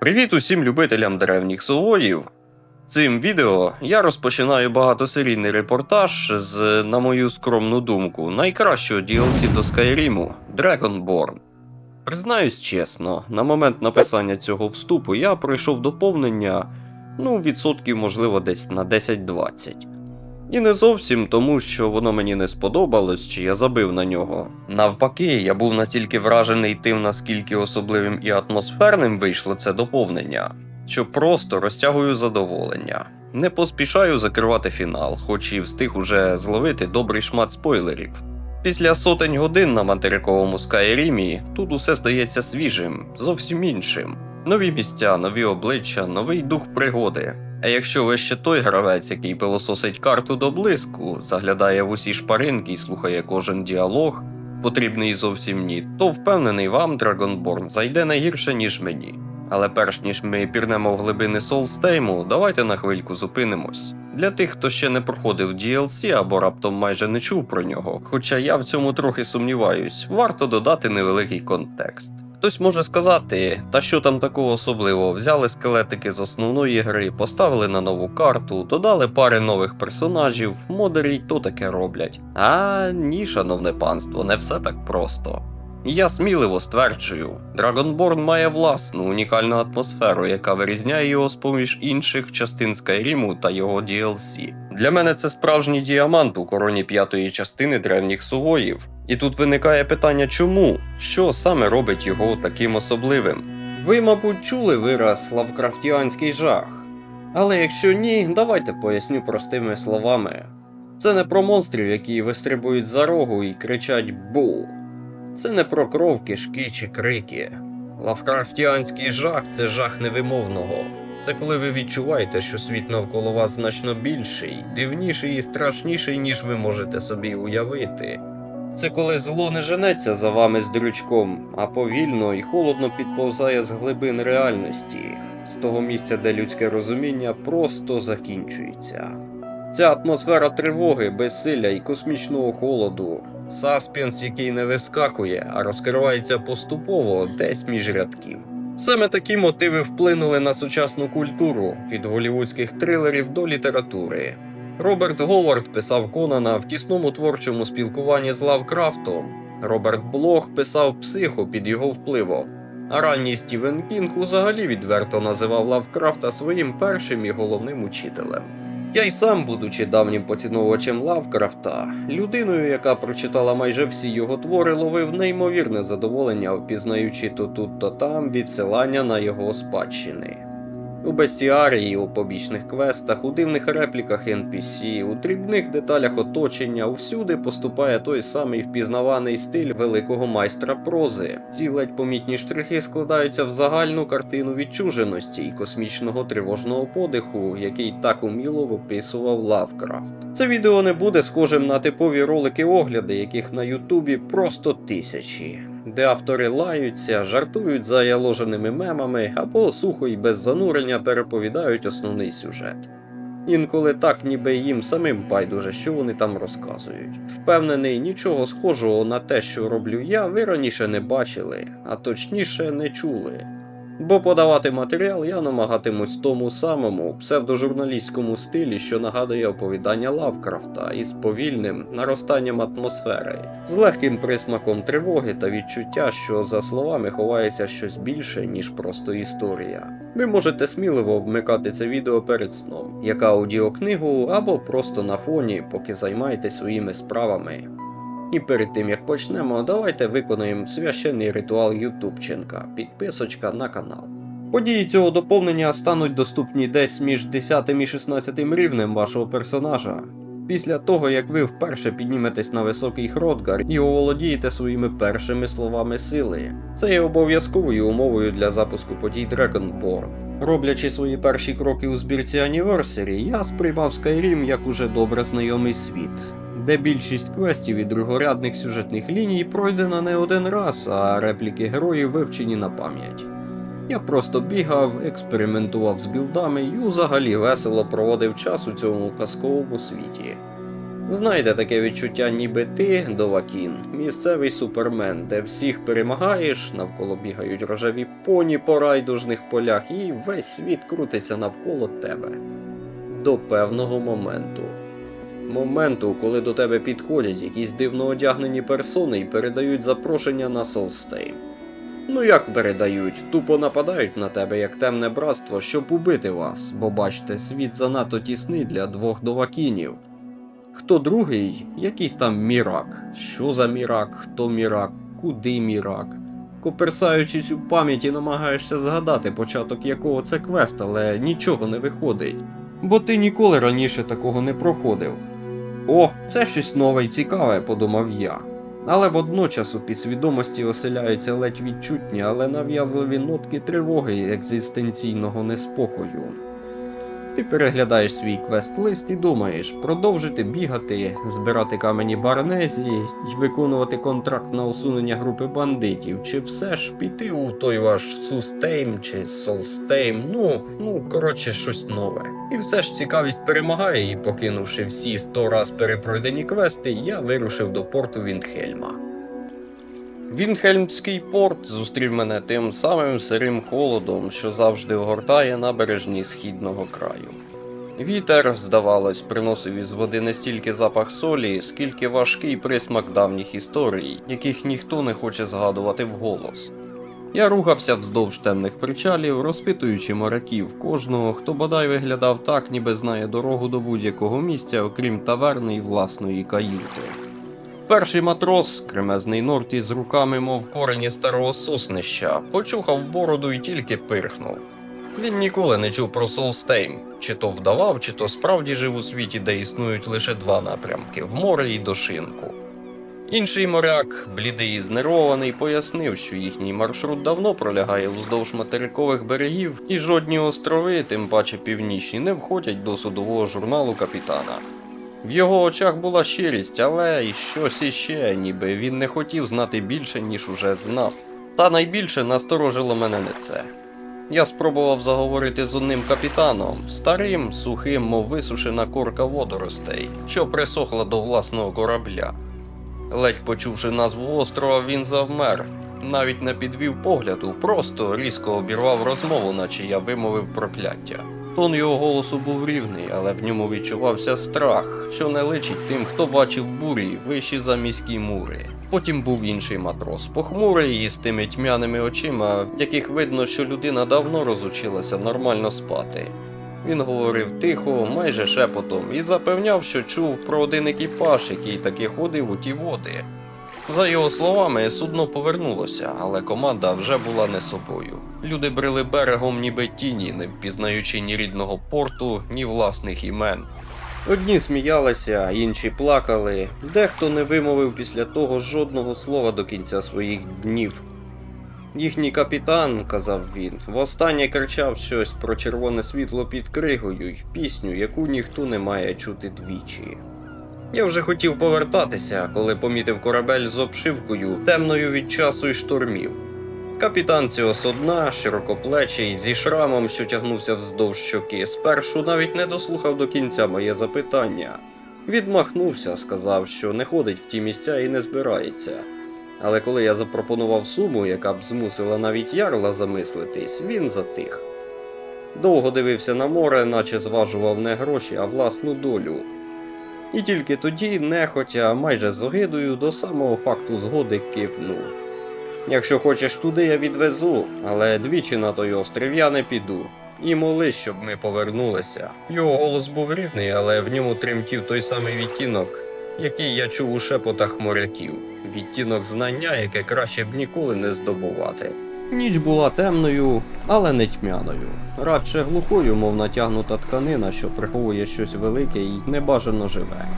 Привіт усім любителям древніх сувоїв. Цим відео я розпочинаю багатосерійний репортаж з, на мою скромну думку, найкращого DLC до Скайріму Dragonborn. Признаюсь чесно, на момент написання цього вступу я пройшов доповнення, ну, відсотків, можливо, десь на 10-20. І не зовсім тому, що воно мені не сподобалось, чи я забив на нього. Навпаки, я був настільки вражений тим, наскільки особливим і атмосферним вийшло це доповнення, що просто розтягую задоволення. Не поспішаю закривати фінал, хоч і встиг уже зловити добрий шмат спойлерів. Після сотень годин на материковому Скайрімі тут усе здається свіжим, зовсім іншим. Нові місця, нові обличчя, новий дух пригоди. А якщо ви ще той гравець, який пилососить карту до блиску, заглядає в усі шпаринки і слухає кожен діалог, потрібний зовсім ні, то впевнений вам Dragonborn зайде не гірше, ніж мені. Але перш ніж ми пірнемо в глибини Солстейму, давайте на хвильку зупинимось. Для тих, хто ще не проходив DLC або раптом майже не чув про нього, хоча я в цьому трохи сумніваюсь, варто додати невеликий контекст. Хтось може сказати, та що там такого особливого, взяли скелетики з основної гри, поставили на нову карту, додали пари нових персонажів, модері й то таке роблять. А ні, шановне панство, не все так просто. Я сміливо стверджую, Dragonborn має власну унікальну атмосферу, яка вирізняє його з поміж інших частин Скайріму та його DLC. Для мене це справжній діамант у короні п'ятої частини древніх сувоїв. І тут виникає питання, чому? Що саме робить його таким особливим? Ви, мабуть, чули вираз лавкрафтіанський жах. Але якщо ні, давайте поясню простими словами. Це не про монстрів, які вистрибують за рогу і кричать Бу. Це не про кров, кишки чи крики. Лавкрафтіанський жах це жах невимовного. Це коли ви відчуваєте, що світ навколо вас значно більший, дивніший і страшніший, ніж ви можете собі уявити. Це коли зло не женеться за вами з дрючком, а повільно і холодно підповзає з глибин реальності, з того місця, де людське розуміння просто закінчується. Ця атмосфера тривоги, безсилля і космічного холоду, саспенс, який не вискакує, а розкривається поступово десь між рядків. Саме такі мотиви вплинули на сучасну культуру від голівудських трилерів до літератури. Роберт Говард писав Конана в тісному творчому спілкуванні з Лавкрафтом. Роберт Блох писав психо під його впливом. А ранній Стівен Кінг взагалі відверто називав Лавкрафта своїм першим і головним учителем. Я й сам, будучи давнім поціновувачем Лавкрафта, людиною, яка прочитала майже всі його твори, ловив неймовірне задоволення, впізнаючи то тут, то там відсилання на його спадщини. У бестіарії, у побічних квестах, у дивних репліках NPC, у дрібних деталях оточення, усюди поступає той самий впізнаваний стиль великого майстра прози. Ці ледь помітні штрихи складаються в загальну картину відчуженості і космічного тривожного подиху, який так уміло виписував Лавкрафт. Це відео не буде схожим на типові ролики огляди, яких на Ютубі просто тисячі де автори лаються, жартують за яложеними мемами або сухо і без занурення переповідають основний сюжет. Інколи так, ніби їм самим байдуже, що вони там розказують. Впевнений, нічого схожого на те, що роблю я, ви раніше не бачили, а точніше не чули. Бо подавати матеріал я намагатимусь тому самому псевдожурналістському стилі, що нагадує оповідання Лавкрафта, із повільним наростанням атмосфери, з легким присмаком тривоги та відчуття, що за словами ховається щось більше, ніж просто історія. Ви можете сміливо вмикати це відео перед сном, як аудіокнигу або просто на фоні, поки займаєтесь своїми справами. І перед тим як почнемо, давайте виконаємо священний ритуал Ютубченка, підписочка на канал. Події цього доповнення стануть доступні десь між 10 і 16 рівнем вашого персонажа. Після того, як ви вперше підніметесь на високий Хродгар і оволодієте своїми першими словами сили. Це є обов'язковою умовою для запуску подій Dragonborn. Роблячи свої перші кроки у збірці Anniversary, я сприймав Skyrim як уже добре знайомий світ, де більшість квестів і другорядних сюжетних ліній пройдена не один раз, а репліки героїв вивчені на пам'ять. Я просто бігав, експериментував з білдами і взагалі весело проводив час у цьому казковому світі. Знаєте таке відчуття, ніби ти, Довакін, місцевий супермен, де всіх перемагаєш, навколо бігають рожеві поні по райдужних полях, і весь світ крутиться навколо тебе. До певного моменту. Моменту, коли до тебе підходять якісь дивно одягнені персони і передають запрошення на Солстейн. Ну як передають, тупо нападають на тебе як темне братство, щоб убити вас, бо бачите, світ занадто тісний для двох довакінів. Хто другий? Якийсь там мірак. Що за мірак? Хто мірак? Куди мірак? Коперсаючись у пам'яті, намагаєшся згадати початок якого це квест, але нічого не виходить. Бо ти ніколи раніше такого не проходив. О, це щось нове й цікаве, подумав я. Але водночас у підсвідомості оселяються ледь відчутні, але нав'язливі нотки тривоги екзистенційного неспокою. Ти переглядаєш свій квест-лист і думаєш продовжити бігати, збирати камені барнезі й виконувати контракт на усунення групи бандитів, чи все ж піти у той ваш Сустейм чи Солстейм, ну, ну, коротше, щось нове. І все ж цікавість перемагає, і покинувши всі сто раз перепройдені квести, я вирушив до порту Віндхельма. Вінхельмський порт зустрів мене тим самим сирим холодом, що завжди огортає набережні східного краю. Вітер, здавалось, приносив із води не стільки запах солі, скільки важкий присмак давніх історій, яких ніхто не хоче згадувати вголос. Я рухався вздовж темних причалів, розпитуючи моряків кожного, хто бодай виглядав так, ніби знає дорогу до будь-якого місця, окрім таверни і власної каюти. Перший матрос, кремезний Норті з руками, мов корені старого соснища, почухав бороду і тільки пирхнув. Він ніколи не чув про Солстейм, чи то вдавав, чи то справді жив у світі, де існують лише два напрямки в море і до шинку. Інший моряк, блідий і знервований, пояснив, що їхній маршрут давно пролягає уздовж материкових берегів, і жодні острови, тим паче північні, не входять до судового журналу капітана. В його очах була щирість, але й щось іще, ніби він не хотів знати більше, ніж уже знав. Та найбільше насторожило мене не це. Я спробував заговорити з одним капітаном, старим, сухим, мов висушена корка водоростей, що присохла до власного корабля. Ледь почувши назву острова, він завмер, навіть не підвів погляду, просто різко обірвав розмову, наче я вимовив прокляття. Тон його голосу був рівний, але в ньому відчувався страх, що не личить тим, хто бачив бурі вищі за міські мури. Потім був інший матрос, похмурий із тими тьмяними очима, в яких видно, що людина давно розучилася нормально спати. Він говорив тихо, майже шепотом, і запевняв, що чув про один екіпаж, який таки ходив у ті води. За його словами, судно повернулося, але команда вже була не собою. Люди брели берегом, ніби тіні, не впізнаючи ні рідного порту, ні власних імен. Одні сміялися, інші плакали, дехто не вимовив після того жодного слова до кінця своїх днів. Їхній капітан, казав він, востаннє кричав щось про червоне світло під кригою й пісню, яку ніхто не має чути двічі. Я вже хотів повертатися, коли помітив корабель з обшивкою, темною від часу й штормів. Капітан цього судна, широкоплечий, зі шрамом, що тягнувся вздовж щоки, спершу навіть не дослухав до кінця моє запитання. Відмахнувся, сказав, що не ходить в ті місця і не збирається. Але коли я запропонував суму, яка б змусила навіть ярла замислитись, він затих. Довго дивився на море, наче зважував не гроші, а власну долю. І тільки тоді, нехотя, майже з огидою, до самого факту згоди кивнув. Якщо хочеш туди, я відвезу, але двічі на той острів я не піду. І молись, щоб ми повернулися. Його голос був рівний, але в ньому тремтів той самий відтінок, який я чув у шепотах моряків. Відтінок знання, яке краще б ніколи не здобувати. Ніч була темною, але не тьмяною. Радше глухою, мов натягнута тканина, що приховує щось велике і небажано живе.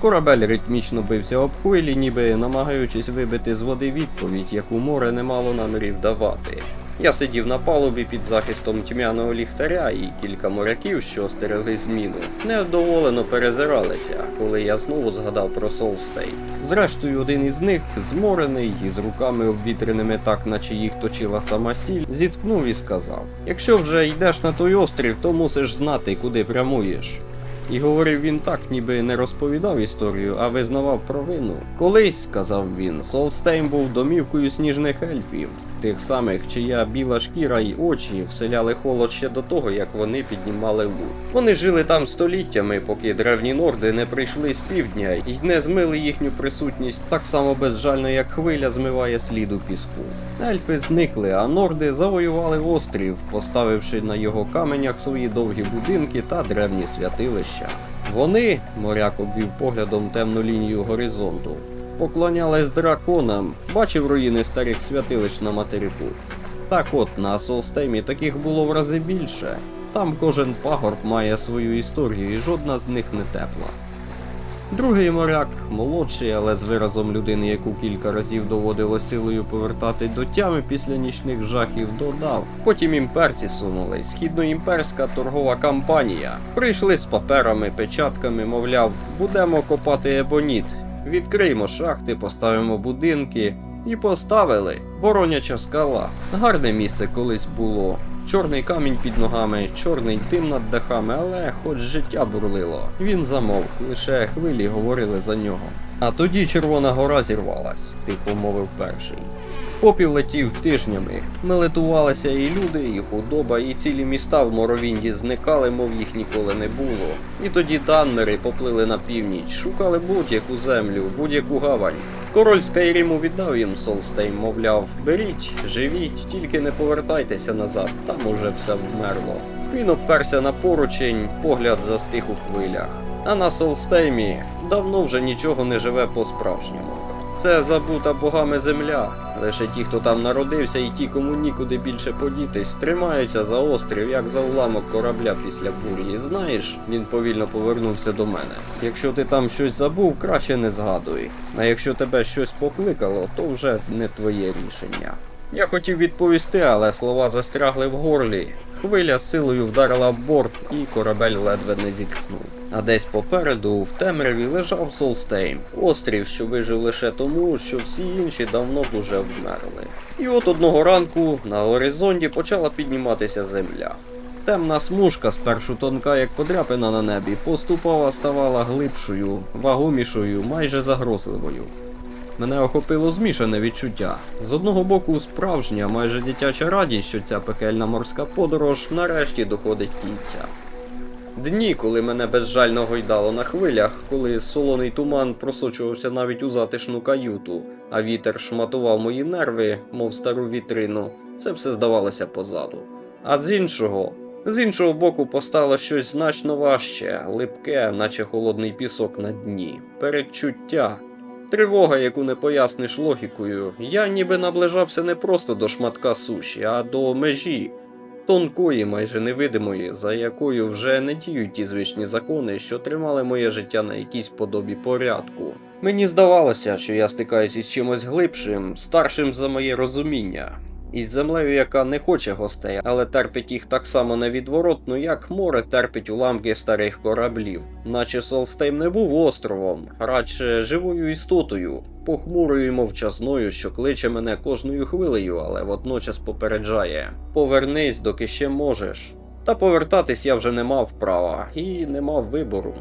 Корабель ритмічно бився об хвилі, ніби намагаючись вибити з води відповідь, яку море не мало намірів давати. Я сидів на палубі під захистом тьмяного ліхтаря, і кілька моряків, що стерегли зміну, невдоволено перезиралися, коли я знову згадав про Солстей. Зрештою, один із них, зморений і з руками обвітреними так, наче їх точила сама сіль, зіткнув і сказав: Якщо вже йдеш на той острів, то мусиш знати, куди прямуєш. І говорив він так, ніби не розповідав історію, а визнавав провину. Колись, сказав він, Солстейм був домівкою сніжних ельфів, тих самих, чия біла шкіра й очі вселяли холод ще до того, як вони піднімали лут. Вони жили там століттями, поки древні норди не прийшли з півдня і не змили їхню присутність так само безжально, як хвиля змиває слід у піску. Ельфи зникли, а норди завоювали острів, поставивши на його каменях свої довгі будинки та древні святилища. Вони, моряк обвів поглядом темну лінію горизонту, поклонялись драконам, бачив руїни старих святилищ на материку. Так от, на Солстемі таких було в рази більше. Там кожен пагорб має свою історію, і жодна з них не тепла. Другий моряк, молодший, але з виразом людини, яку кілька разів доводило силою повертати до тями після нічних жахів, додав. Потім імперці сунули, східноімперська торгова кампанія. Прийшли з паперами, печатками, мовляв, будемо копати ебоніт. Відкриємо шахти, поставимо будинки. І поставили Вороняча скала. Гарне місце колись було. Чорний камінь під ногами, чорний дим над дахами, але хоч життя бурлило. Він замовк, лише хвилі говорили за нього. А тоді Червона гора зірвалась, тихо мовив перший. Попіл летів тижнями. Ми летувалися і люди, і худоба, і цілі міста в Моровінді зникали, мов їх ніколи не було. І тоді данмери поплили на північ, шукали будь-яку землю, будь-яку гавань. Король Скайріму віддав їм Солстейм, мовляв, беріть, живіть, тільки не повертайтеся назад, там уже все вмерло. Він обперся на поручень, погляд застиг у хвилях. А на Солстеймі давно вже нічого не живе по-справжньому. Це забута богами земля. Лише ті, хто там народився, і ті, кому нікуди більше подітись, тримаються за острів, як за уламок корабля після бурі. І знаєш, він повільно повернувся до мене. Якщо ти там щось забув, краще не згадуй. А якщо тебе щось покликало, то вже не твоє рішення. Я хотів відповісти, але слова застрягли в горлі. Хвиля силою вдарила в борт, і корабель ледве не зітхнув. А десь попереду, в темряві, лежав Солстейм, острів, що вижив лише тому, що всі інші давно б вмерли. І от одного ранку на горизонті почала підніматися земля. Темна смужка, спершу тонка, як подряпина на небі, поступово ставала глибшою, вагомішою, майже загрозливою. Мене охопило змішане відчуття. З одного боку, справжня, майже дитяча радість, що ця пекельна морська подорож нарешті доходить кінця. Дні, коли мене безжально гойдало на хвилях, коли солоний туман просочувався навіть у затишну каюту, а вітер шматував мої нерви, мов стару вітрину, це все здавалося позаду. А з іншого, з іншого боку, постало щось значно важче, липке, наче холодний пісок на дні, передчуття. Тривога, яку не поясниш логікою, я ніби наближався не просто до шматка суші, а до межі, тонкої, майже невидимої, за якою вже не діють ті звичні закони, що тримали моє життя на якійсь подобі порядку. Мені здавалося, що я стикаюся із чимось глибшим, старшим за моє розуміння. Із землею, яка не хоче гостей, але терпить їх так само невідворотно, як море терпить уламки старих кораблів. Наче Солстейм не був островом, радше живою істотою, похмурою і мовчазною, що кличе мене кожною хвилею, але водночас попереджає: Повернись, доки ще можеш. Та повертатись я вже не мав права і не мав вибору.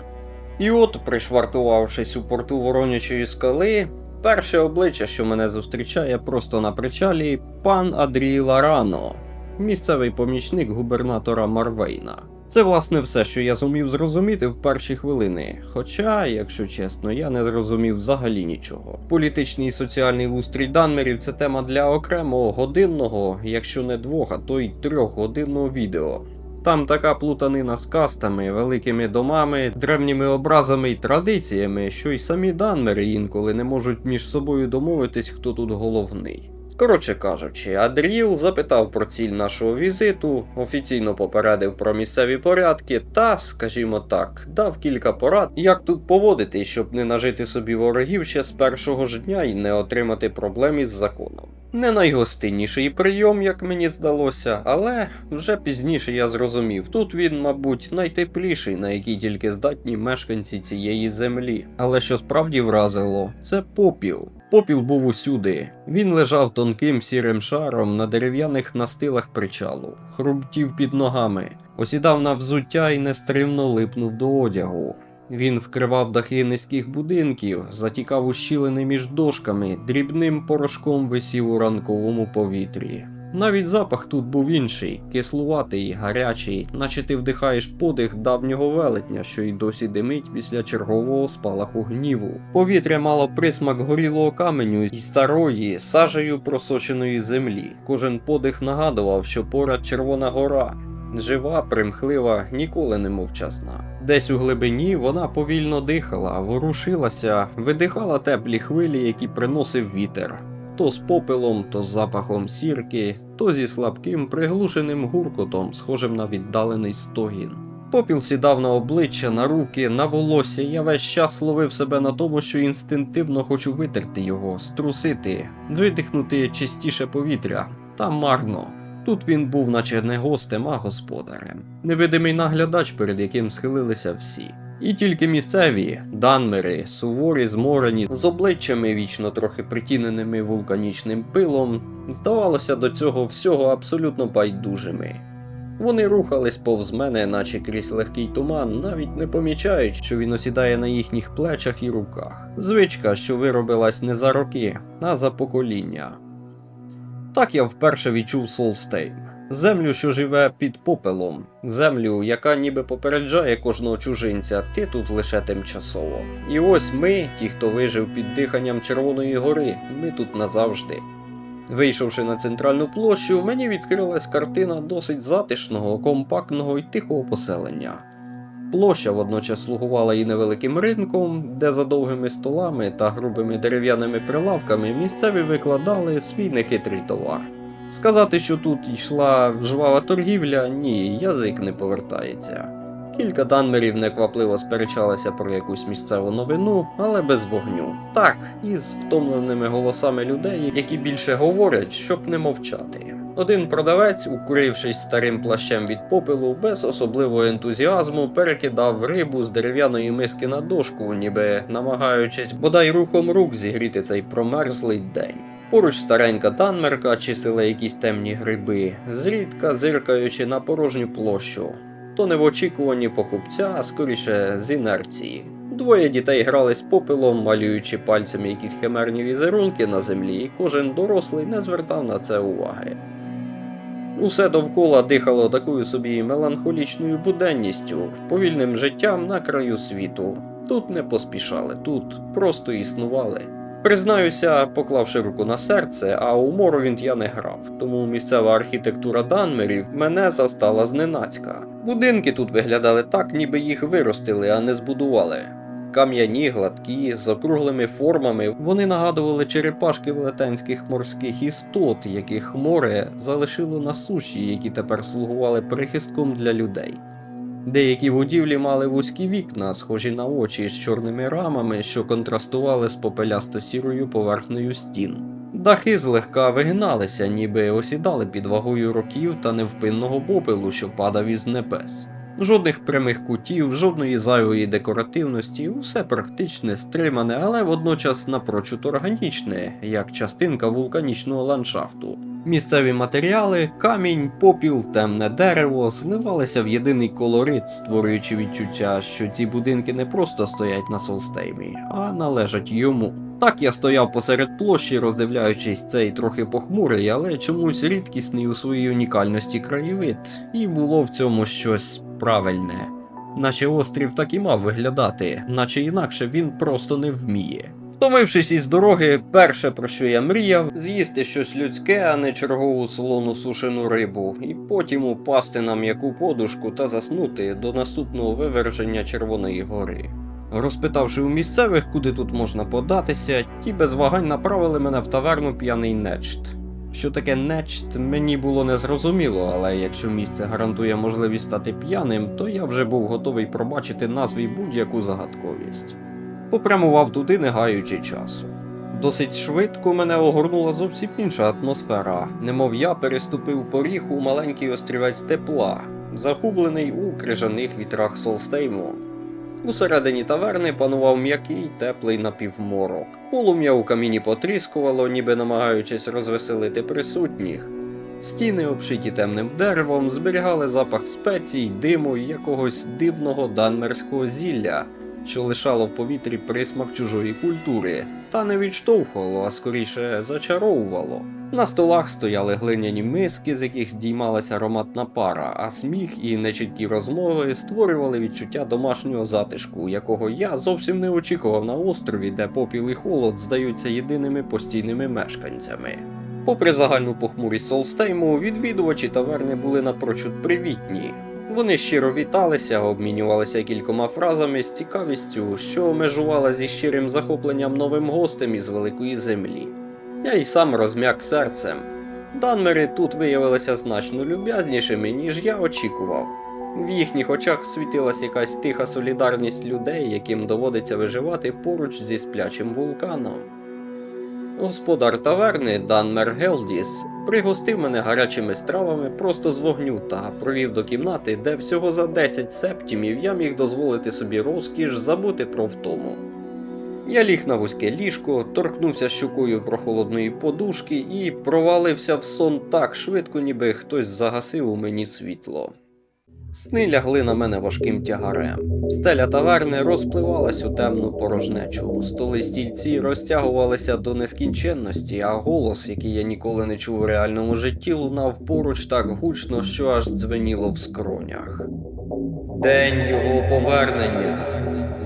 І от, пришвартувавшись у порту Воронячої скали, перше обличчя, що мене зустрічає просто на причалі, пан Адрій Ларано, місцевий помічник губернатора Марвейна. Це власне все, що я зумів зрозуміти в перші хвилини. Хоча, якщо чесно, я не зрозумів взагалі нічого. Політичний і соціальний устрій Данмерів це тема для окремого годинного, якщо не двох, а то й трьохгодинного відео. Там така плутанина з кастами, великими домами, древніми образами і традиціями, що й самі данмери інколи не можуть між собою домовитись, хто тут головний. Коротше кажучи, Адріл запитав про ціль нашого візиту, офіційно попередив про місцеві порядки та, скажімо так, дав кілька порад, як тут поводити, щоб не нажити собі ворогів ще з першого ж дня і не отримати проблем із законом. Не найгостинніший прийом, як мені здалося, але вже пізніше я зрозумів, тут він, мабуть, найтепліший, на який тільки здатні мешканці цієї землі. Але що справді вразило, це попіл. Попіл був усюди. Він лежав тонким сірим шаром на дерев'яних настилах причалу, хрумтів під ногами. осідав на взуття і нестримно липнув до одягу. Він вкривав дахи низьких будинків, затікав у щілини між дошками, дрібним порошком висів у ранковому повітрі. Навіть запах тут був інший, кислуватий, гарячий, наче ти вдихаєш подих давнього велетня, що й досі димить після чергового спалаху гніву. Повітря мало присмак горілого каменю і старої, сажею просоченої землі. Кожен подих нагадував, що поряд Червона гора. Жива, примхлива, ніколи не мовчасна. Десь у глибині вона повільно дихала, ворушилася, видихала теплі хвилі, які приносив вітер. То з попелом, то з запахом сірки, то зі слабким приглушеним гуркотом, схожим на віддалений стогін. Попіл сідав на обличчя, на руки, на волосся, я весь час ловив себе на тому, що інстинктивно хочу витерти його, струсити, видихнути чистіше повітря. Та марно. Тут він був, наче не гостем, а господарем. Невидимий наглядач, перед яким схилилися всі. І тільки місцеві данмери, суворі, зморені, з обличчями вічно трохи притіненими вулканічним пилом, здавалося до цього всього абсолютно байдужими. Вони рухались повз мене, наче крізь легкий туман, навіть не помічаючи, що він осідає на їхніх плечах і руках. Звичка, що виробилась не за роки, а за покоління. Так я вперше відчув Солстейм. Землю, що живе під попелом, землю, яка ніби попереджає кожного чужинця, ти тут лише тимчасово. І ось ми, ті, хто вижив під диханням Червоної гори, ми тут назавжди. Вийшовши на центральну площу, мені відкрилась картина досить затишного, компактного і тихого поселення. Площа водночас слугувала і невеликим ринком, де за довгими столами та грубими дерев'яними прилавками місцеві викладали свій нехитрий товар. Сказати, що тут йшла жвава торгівля, ні, язик не повертається. Кілька данмерів неквапливо сперечалися про якусь місцеву новину, але без вогню. Так, із втомленими голосами людей, які більше говорять, щоб не мовчати. Один продавець, укурившись старим плащем від попелу, без особливого ентузіазму перекидав рибу з дерев'яної миски на дошку, ніби намагаючись бодай рухом рук зігріти цей промерзлий день. Поруч старенька данмерка чистила якісь темні гриби, зрідка зиркаючи на порожню площу. То не в очікуванні покупця, а скоріше з інерції. Двоє дітей грали з попелом, малюючи пальцями якісь химерні візерунки на землі, і кожен дорослий не звертав на це уваги. Усе довкола дихало такою собі меланхолічною буденністю, повільним життям на краю світу. Тут не поспішали, тут просто існували. Признаюся, поклавши руку на серце, а у Моровінт я не грав, тому місцева архітектура Данмерів мене застала зненацька. Будинки тут виглядали так, ніби їх виростили, а не збудували. Кам'яні, гладкі, з округлими формами, вони нагадували черепашки велетенських морських істот, яких море залишило на суші, які тепер слугували прихистком для людей. Деякі будівлі мали вузькі вікна, схожі на очі з чорними рамами, що контрастували з попелясто-сірою поверхнею стін. Дахи злегка вигиналися, ніби осідали під вагою років та невпинного попелу, що падав із небес. Жодних прямих кутів, жодної зайвої декоративності, усе практичне, стримане, але водночас напрочуд органічне, як частинка вулканічного ландшафту. Місцеві матеріали, камінь, попіл, темне дерево зливалися в єдиний колорит, створюючи відчуття, що ці будинки не просто стоять на Солстеймі, а належать йому. Так я стояв посеред площі, роздивляючись цей трохи похмурий, але чомусь рідкісний у своїй унікальності краєвид, і було в цьому щось правильне. Наче острів так і мав виглядати, наче інакше він просто не вміє. Втомившись із дороги, перше про що я мріяв, з'їсти щось людське, а не чергову солону сушену рибу, і потім упасти на м'яку подушку та заснути до наступного виверження Червоної гори. Розпитавши у місцевих, куди тут можна податися, ті без вагань направили мене в таверну п'яний нечт. Що таке нечт, мені було незрозуміло, але якщо місце гарантує можливість стати п'яним, то я вже був готовий пробачити назві будь-яку загадковість. Попрямував туди, не гаючи часу. Досить швидко мене огорнула зовсім інша атмосфера, немов я переступив поріг у маленький острівець тепла, загублений у крижаних вітрах Солстейму. Усередині таверни панував м'який теплий напівморок. Полум'я у каміні потріскувало, ніби намагаючись розвеселити присутніх. Стіни, обшиті темним деревом, зберігали запах спецій, диму і якогось дивного данмерського зілля, що лишало в повітрі присмак чужої культури, та не відштовхувало, а скоріше зачаровувало. На столах стояли глиняні миски, з яких здіймалася ароматна пара, а сміх і нечіткі розмови створювали відчуття домашнього затишку, якого я зовсім не очікував на острові, де попіл і холод здаються єдиними постійними мешканцями. Попри загальну похмурість Солстейму, відвідувачі таверни були напрочуд привітні. Вони щиро віталися, обмінювалися кількома фразами з цікавістю, що межувала зі щирим захопленням новим гостем із великої землі. Я й сам розм'як серцем. Данмери тут виявилися значно люб'язнішими, ніж я очікував. В їхніх очах світилась якась тиха солідарність людей, яким доводиться виживати поруч зі сплячим вулканом. Господар таверни Данмер Гелдіс пригостив мене гарячими стравами просто з вогню та провів до кімнати, де всього за 10 септімів я міг дозволити собі розкіш забути про втому. Я ліг на вузьке ліжко, торкнувся щукою прохолодної подушки і провалився в сон так швидко, ніби хтось загасив у мені світло. Сни лягли на мене важким тягарем. Стеля таверни розпливалась у темну порожнечу. Столи стільці розтягувалися до нескінченності, а голос, який я ніколи не чув у реальному житті, лунав поруч так гучно, що аж дзвеніло в скронях. День його повернення,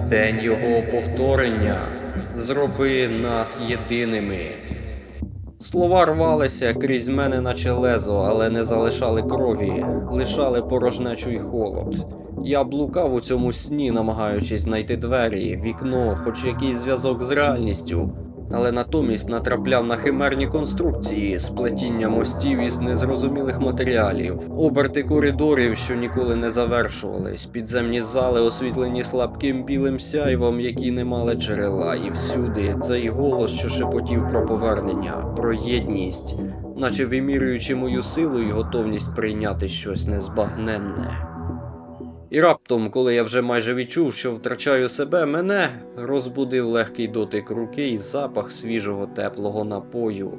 день його повторення. Зроби нас єдиними. Слова рвалися крізь мене, наче лезо, але не залишали крові, лишали порожнечу й холод. Я блукав у цьому сні, намагаючись знайти двері, вікно, хоч якийсь зв'язок з реальністю, але натомість натрапляв на химерні конструкції, сплетіння мостів із незрозумілих матеріалів, оберти коридорів, що ніколи не завершувались, підземні зали, освітлені слабким білим сяйвом, які не мали джерела, і всюди цей голос, що шепотів про повернення, про єдність, наче вимірюючи мою силу і готовність прийняти щось незбагненне. І раптом, коли я вже майже відчув, що втрачаю себе, мене розбудив легкий дотик руки і запах свіжого теплого напою.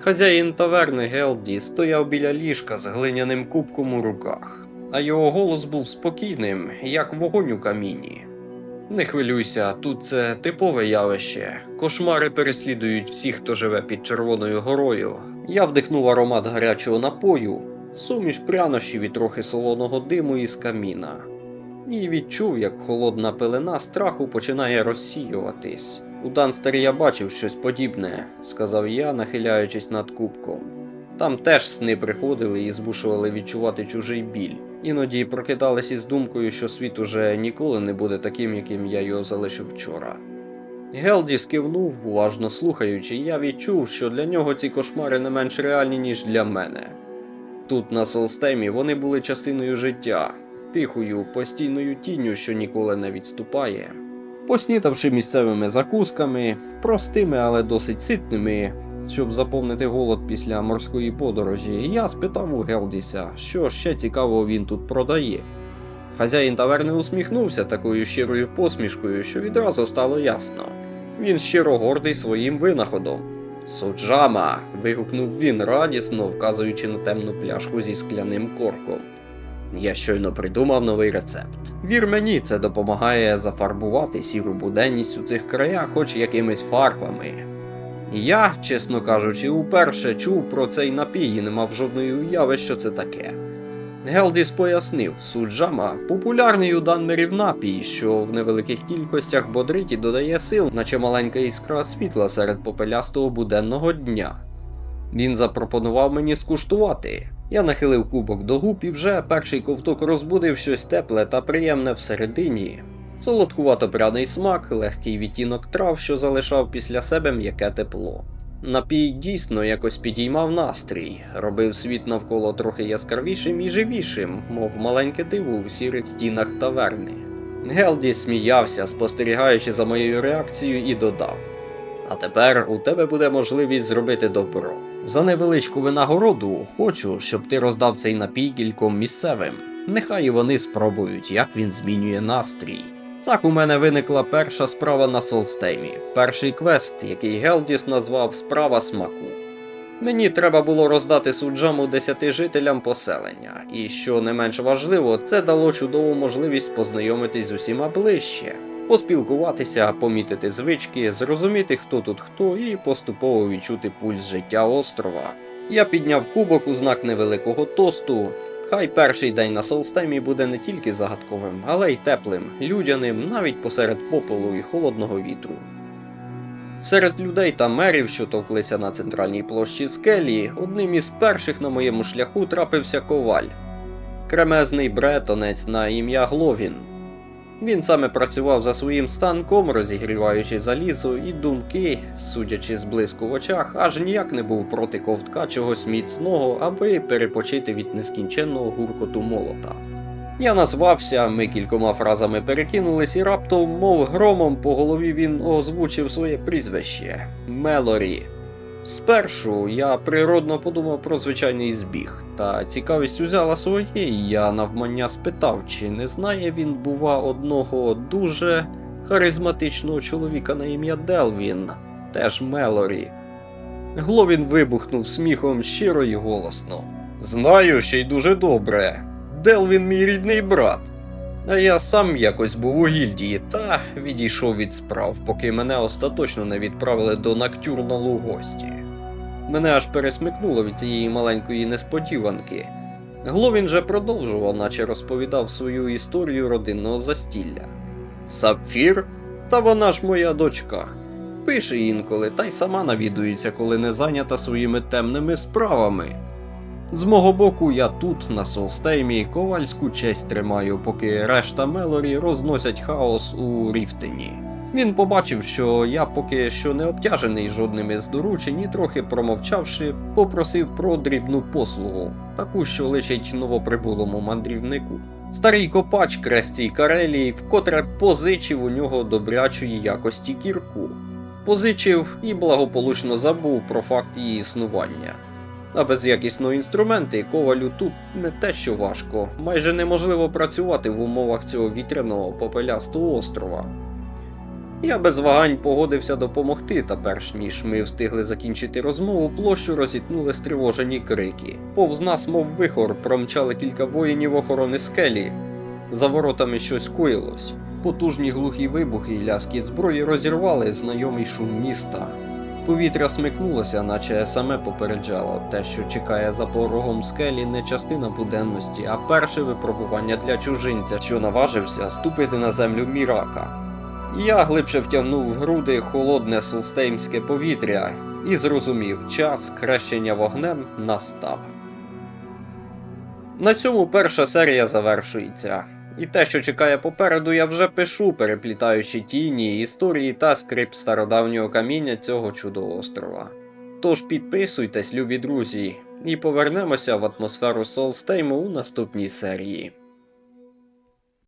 Хазяїн таверни Гелді стояв біля ліжка з глиняним кубком у руках, а його голос був спокійним, як вогонь у каміні. Не хвилюйся, тут це типове явище. Кошмари переслідують всіх, хто живе під Червоною горою. Я вдихнув аромат гарячого напою, суміш прянощів і трохи солоного диму із каміна. І відчув, як холодна пелена страху починає розсіюватись. У Данстері я бачив щось подібне, сказав я, нахиляючись над кубком. Там теж сни приходили і змушували відчувати чужий біль. Іноді прокидались із думкою, що світ уже ніколи не буде таким, яким я його залишив вчора. Гелді скивнув, уважно слухаючи, я відчув, що для нього ці кошмари не менш реальні, ніж для мене. Тут, на Солстемі, вони були частиною життя, тихою, постійною тінню, що ніколи не відступає. Поснідавши місцевими закусками, простими, але досить ситними, щоб заповнити голод після морської подорожі, я спитав у Гелдіса, що ще цікавого він тут продає. Хазяїн таверни усміхнувся такою щирою посмішкою, що відразу стало ясно. Він щиро гордий своїм винаходом. Суджама. вигукнув він радісно, вказуючи на темну пляшку зі скляним корком. Я щойно придумав новий рецепт. Вір мені, це допомагає зафарбувати сіру буденність у цих краях, хоч якимись фарбами. Я, чесно кажучи, уперше чув про цей напій і не мав жодної уяви, що це таке. Гелдіс пояснив, суджама популярний у данмерів напій, що в невеликих кількостях бодрить і додає сил, наче маленька іскра світла серед попелястого буденного дня. Він запропонував мені скуштувати. Я нахилив кубок до губ і вже перший ковток розбудив щось тепле та приємне всередині. Солодкувато пряний смак, легкий відтінок трав, що залишав після себе м'яке тепло. Напій дійсно якось підіймав настрій, робив світ навколо трохи яскравішим і живішим, мов маленьке диво у сірих стінах таверни. Гелді сміявся, спостерігаючи за моєю реакцією, і додав: А тепер у тебе буде можливість зробити добро. За невеличку винагороду хочу, щоб ти роздав цей напій кільком місцевим. Нехай вони спробують, як він змінює настрій. Так у мене виникла перша справа на Солстеймі, перший квест, який Гелдіс назвав Справа смаку. Мені треба було роздати суджаму десяти жителям поселення, і що не менш важливо, це дало чудову можливість познайомитись з усіма ближче, поспілкуватися, помітити звички, зрозуміти, хто тут хто, і поступово відчути пульс життя острова. Я підняв кубок у знак невеликого тосту. Хай перший день на Солстемі буде не тільки загадковим, але й теплим, людяним, навіть посеред попелу і холодного вітру. Серед людей та мерів, що товклися на центральній площі скелі, одним із перших на моєму шляху трапився коваль. Кремезний бретонець на ім'я Гловін. Він саме працював за своїм станком, розігріваючи залізо, і думки, судячи з блиску в очах, аж ніяк не був проти ковтка чогось міцного, аби перепочити від нескінченного гуркоту молота. Я назвався, ми кількома фразами перекинулись, і раптом, мов громом по голові він озвучив своє прізвище Мелорі. Спершу я природно подумав про звичайний збіг, та цікавість узяла своє, і я навмання спитав, чи не знає він, бува, одного дуже харизматичного чоловіка на ім'я Делвін, теж Мелорі. Гловін вибухнув сміхом щиро і голосно. Знаю, ще й дуже добре. Делвін мій рідний брат. Я сам якось був у гільдії та відійшов від справ, поки мене остаточно не відправили до Нактюрналу гості. Мене аж пересмикнуло від цієї маленької несподіванки. Гловін же продовжував, наче розповідав свою історію родинного застілля. Сапфір? Та вона ж моя дочка. Пише інколи, та й сама навідується, коли не зайнята своїми темними справами. З мого боку, я тут, на Солстеймі, ковальську честь тримаю, поки решта Мелорі розносять хаос у Ріфтені. Він побачив, що я поки що не обтяжений жодними з доручень і трохи промовчавши, попросив про дрібну послугу, таку, що личить новоприбулому мандрівнику. Старий копач Крестій Карелії вкотре позичив у нього добрячої якості кірку. Позичив і благополучно забув про факт її існування. А без якісного інструменту ковалю тут не те, що важко, майже неможливо працювати в умовах цього вітряного попелястого острова. Я без вагань погодився допомогти, та перш ніж ми встигли закінчити розмову, площу розітнули стривожені крики. Повз нас, мов вихор, промчали кілька воїнів охорони скелі. За воротами щось коїлось. Потужні глухі вибухи і ляскіт зброї розірвали знайомий шум міста. Повітря смикнулося, наче саме попереджало, те, що чекає за порогом скелі, не частина буденності, а перше випробування для чужинця, що наважився ступити на землю Мірака. Я глибше втягнув в груди холодне сулстеймське повітря і зрозумів, час крещення вогнем настав. На цьому перша серія завершується. І те, що чекає попереду, я вже пишу, переплітаючи тіні, історії та скрип стародавнього каміння цього чудо-острова. Тож підписуйтесь, любі друзі, і повернемося в атмосферу Солстейму у наступній серії.